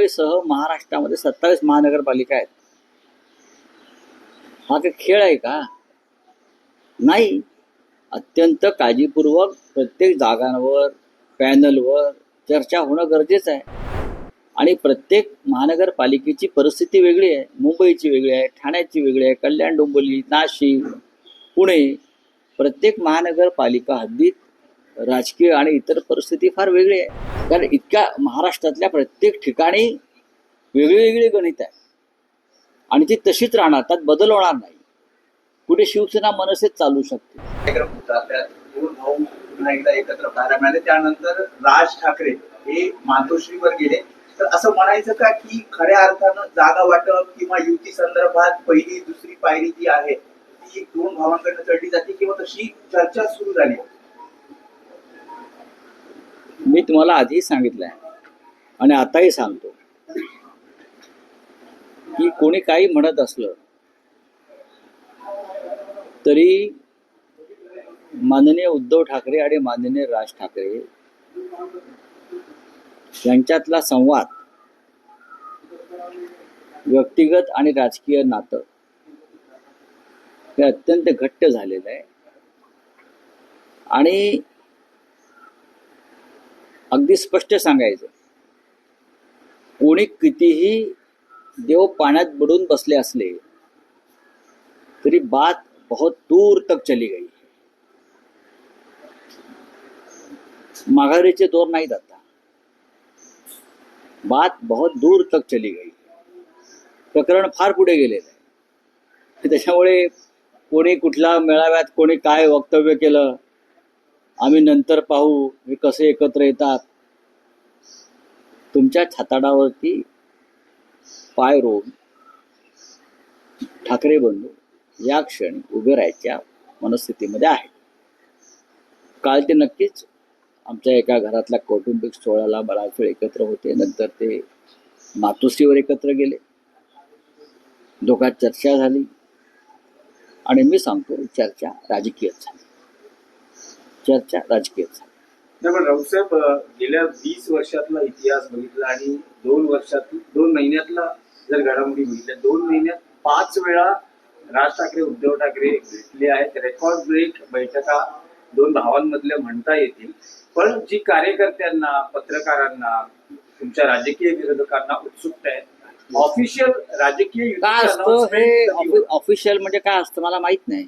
मुंबईसह महाराष्ट्रामध्ये सत्तावीस महानगरपालिका आहेत. हा काही खेळ आहे का? नाही. अत्यंत काळजीपूर्वक प्रत्येक जागांवर पॅनलवर चर्चा होणं गरजेचं आहे. आणि प्रत्येक महानगरपालिकेची परिस्थिती वेगळी आहे. मुंबईची वेगळी आहे ठाण्याची वेगळी आहे कल्याण डोंबिवली नाशिक पुणे. प्रत्येक महानगरपालिका हद्दीत राजकीय आणि इतर परिस्थिती फार वेगळी आहे. कारण इतक्या महाराष्ट्रातल्या प्रत्येक ठिकाणी वेगळी वेगळी गणित आहे. आणि ती तशीच राहणार त्यात बदल होणार नाही. कुठे शिवसेना मनसेच चालू शकते. दोन भाऊ एकदा एकत्र पाहायला मिळाले त्यानंतर राज ठाकरे हे मातोश्रीवर गेले. तर असं म्हणायचं का की खऱ्या अर्थानं जागा वाटप किंवा युती संदर्भात पहिली दुसरी पायरी जी आहे ती दोन भावांकडनं चढली जाते किंवा तशी चर्चा सुरू झाली. मी तुम्हाला आधी सांगितलं आहे आणि आताही सांगतो. की कोणी काही म्हणत असलं तरी माननीय उद्धव ठाकरे आणि माननीय राज ठाकरे यांच्यातला संवाद व्यक्तिगत आणि राजकीय नातं हे अत्यंत घट्ट झालेलं आहे. आणि अगदी स्पष्ट सांगायचं. कोणी कितीही देव पाण्यात बुडून बसले असले तरी बात बहुत दूर तक चली गई माघारीचे दोर नाहीत आता. बात बहुत दूर तक चली गई प्रकरण फार पुढे गेलेलं आहे. त्याच्यामुळे कोणी कुठल्या मेळाव्यात कोणी काय वक्तव्य केलं आम्ही नंतर पाहू हे कसे एकत्र येतात. तुमच्या छाताडावरती पाय रोवून ठाकरे बंधू या क्षणी उभे राहायच्या मनस्थितीमध्ये आहे काल ते नक्कीच आमच्या एका घरातल्या कौटुंबिक सोहळ्याला बराच वेळ एकत्र होते. नंतर ते मातोश्रीवर एकत्र गेले. दोघात चर्चा झाली आणि मी सांगतो चर्चा राजकीय झाली. चर्चा राजकीय पण राऊसाहेब गेल्या वीस वर्षातला इतिहास बघितला आणि दोन वर्षात दोन महिन्यातला जर घडामोडी बघितल्या दोन महिन्यात पाच वेळा राज ठाकरे उद्धव ठाकरे भेटले आहेत. रेकॉर्ड ब्रेक बैठका दोन भावांमधल्या म्हणता येतील. पण जी कार्यकर्त्यांना पत्रकारांना तुमच्या राजकीय विरोधकांना उत्सुकता आहे ऑफिशियल राजकीय काय असतं हे? ऑफिशियल म्हणजे काय असतं? मला माहीत नाही.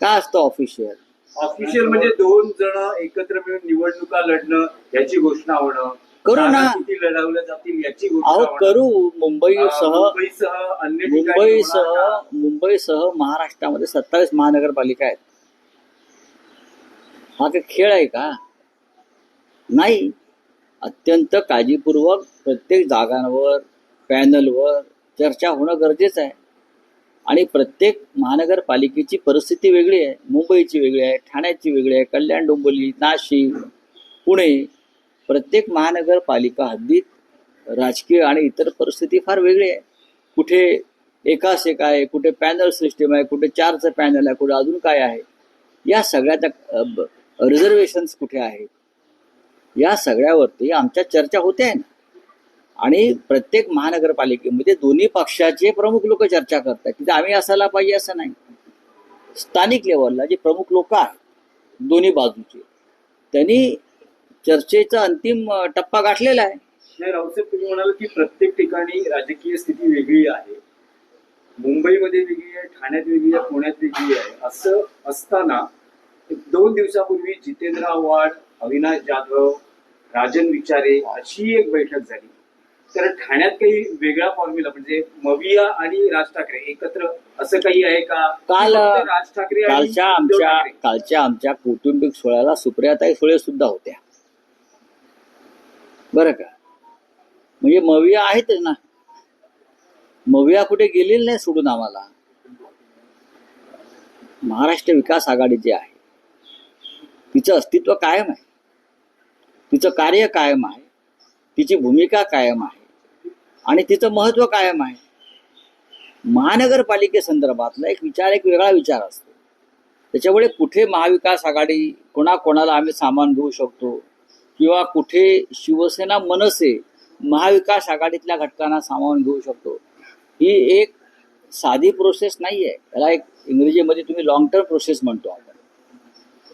काय असतं ऑफिशियल ऑफिशियल म्हणजे दोन जण एकत्र मिळून निवडणुका लढणं याची घोषणा होणं. करू ना. किती लढवल्या जातील याची घोषणा अहो होणं. करू. मुंबईसह मुंबईसह अन्य ठिकाणी मुंबईसह होणारा- मुंबईसह महाराष्ट्रामध्ये सत्तावीस महानगरपालिका आहेत. हा काही खेळ आहे का? नाही. अत्यंत काळजीपूर्वक प्रत्येक जागांवर पॅनलवर चर्चा होणं गरजेचं आहे. आणि प्रत्येक महानगरपालिकेची परिस्थिती वेगळी आहे. मुंबईची वेगळी आहे ठाण्याची वेगळी आहे कल्याण डोंबिवली नाशिक पुणे. प्रत्येक महानगरपालिका हद्दीत राजकीय आणि इतर परिस्थिती फार वेगळी आहे. कुठे एकास एक आहे कुठे पॅनल सिस्टीम आहे कुठे चारचं पॅनल आहे कुठे अजून काय आहे. या सगळ्याच्या रिझर्वेशन्स कुठे आहेत? या सगळ्यावरती आमच्या चर्चा होते आहे ना. आणि प्रत्येक महानगरपालिकेमध्ये म्हणजे दोन्ही पक्षाचे प्रमुख लोक चर्चा करतात तिथे आम्ही असायला पाहिजे असं नाही. स्थानिक लेवलला जे प्रमुख लोक आहेत दोन्ही बाजूचे त्यांनी चर्चेचा अंतिम टप्पा गाठलेला आहे. नाही रावसाहेब तुम्ही म्हणाल की प्रत्येक ठिकाणी राजकीय स्थिती वेगळी आहे. मुंबईमध्ये वेगळी आहे ठाण्यात वेगळी आहे पुण्यात वेगळी आहे. असं असताना दोन दिवसापूर्वी जितेंद्र आव्हाड अविनाश जाधव राजन विचारे अशी एक बैठक झाली. तर ठाण्यात काही वेगळा फॉर्म्युला म्हणजे मविया आणि राज ठाकरे एकत्र असं काही आहे का? काल राज ठाकरे कालच्या आमच्या? कालच्या आमच्या कौटुंबिक सोहळ्याला सुप्रियाताई सुळे सुद्धा होत्या. बरं का? म्हणजे मविया आहेतच ना. मविया कुठे गेलेली नाही सोडून आम्हाला. महाराष्ट्र विकास आघाडी जी आहे तिचं अस्तित्व कायम आहे. तिचं कार्य कायम आहे. तिची भूमिका कायम आहे. आणि तिचं महत्त्व कायम आहे. महानगरपालिकेसंदर्भातला एक विचार एक वेगळा विचार असतो. त्याच्यामुळे कुठे महाविकास आघाडी कोणाकोणाला आम्ही सामान घेऊ शकतो? किंवा कुठे शिवसेना मनसे महाविकास आघाडीतल्या घटकांना सामावून घेऊ शकतो? ही एक साधी प्रोसेस नाही आहे त्याला एक इंग्रजीमध्ये तुम्ही लॉंग टर्म प्रोसेस म्हणतो आपण.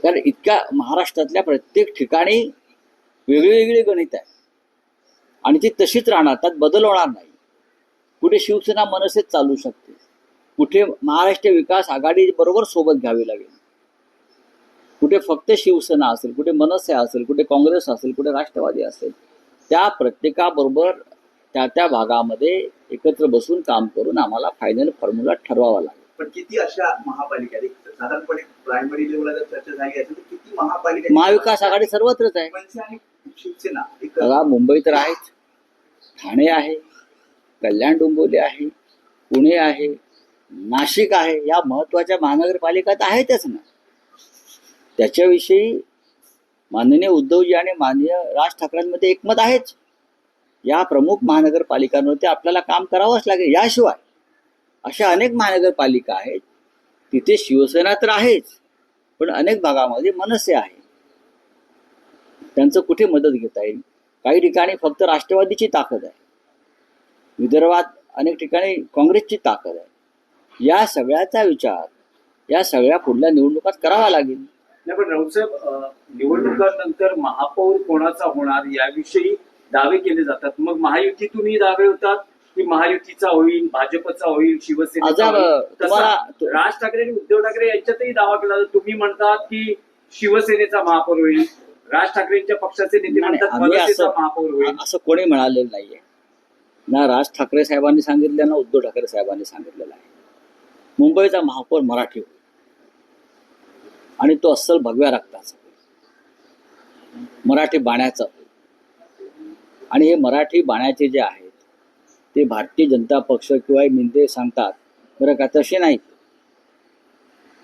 कारण इतक्या महाराष्ट्रातल्या प्रत्येक ठिकाणी वेगळी वेगळी गणित आहे. आणि ती तशीच राहणार त्यात बदल होणार नाही कुठे शिवसेना मनसेच चालू शकते कुठे महाराष्ट्र विकास आघाडी बरोबर सोबत घ्यावी लागेल कुठे फक्त शिवसेना असेल कुठे मनसे असेल कुठे काँग्रेस असेल कुठे राष्ट्रवादी असेल त्या प्रत्येकाबरोबर त्या त्या भागामध्ये एकत्र बसून काम करून आम्हाला फायनल फॉर्म्युला ठरवावा लागेल पण किती अशा महापालिका आहेत? एक साधारणपणे प्रायमरी लेवलला जर चर्चा झाली असेल तर किती महापालिका? महाविकास आघाडी सर्वत्रच आहे शिवसेना मुंबई तर आहेच ठाणे आहे कल्याण डोंबिवली आहे पुणे आहे नाशिक आहे या महत्त्वाच्या महानगरपालिका तर आहेतच ना. त्याच्याविषयी माननीय उद्धवजी आणि माननीय राज ठाकरेंमध्ये एकमत आहेच. या प्रमुख महानगरपालिकांवरती आपल्याला काम करावंच लागेल याशिवाय अशा अनेक महानगरपालिका आहेत तिथे शिवसेना तर आहेच पण अनेक भागामध्ये मनसे आहे त्यांचं कुठे मदत घेता येईल? काही ठिकाणी फक्त राष्ट्रवादीची ताकद आहे. विदर्भात अनेक ठिकाणी काँग्रेसची ताकद आहे. या सगळ्याचा विचार या सगळ्या पुढल्या निवडणुकात करावा लागेल. नाही पण राऊतसाहेब निवडणुकांनंतर महापौर कोणाचा होणार याविषयी दावे केले जातात. मग महायुतीतूनही दावे होतात की महायुतीचा होईल भाजपचा होईल शिवसेनेचा राज ठाकरे आणि उद्धव ठाकरे यांच्यातही दावा केला जातो. तुम्ही म्हणतात की शिवसेनेचा महापौर होईल. राज ठाकरेंच्या पक्षाचे नेते नाही, म्हणतात असं कोणी म्हणालेलं नाहीये. ना राज ठाकरे साहेबांनी सांगितलं ना उद्धव ठाकरे साहेबांनी सांगितलेलं आहे. मुंबईचा महापौर मराठी होईल. आणि तो अस्सल भगव्या रक्ताचा मराठी बाण्याचा आणि हे मराठी बाण्याचे जे आहेत ते भारतीय जनता पक्ष किंवा मिंदे सांगतात बरं का तसे नाहीत.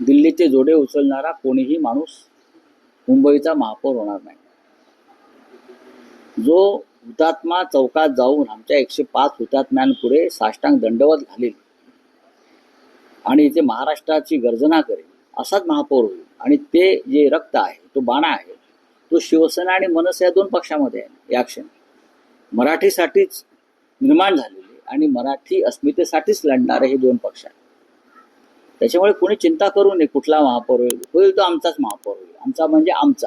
दिल्लीचे जोडे उचलणारा कोणीही माणूस मुंबईचा महापौर होणार नाही. जो हुतात्मा चौकात जाऊन आमच्या एकशे पाच हुतात्म्यांपुढे साष्टांग दंडवत घालेल आणि इथे महाराष्ट्राची गर्जना करेल असाच महापौर होईल. आणि ते जे रक्त आहे तो बाणा आहे तो शिवसेना आणि मनसे या दोन पक्षामध्ये आहे या क्षणी. मराठीसाठीच निर्माण झालेले आणि मराठी अस्मितेसाठीच लढणारे हे दोन पक्ष आहेत. त्याच्यामुळे कोणी चिंता करू नये कुठला महापौर होईल होईल तो आमचाच महापौर होईल. आमचा म्हणजे आमचा.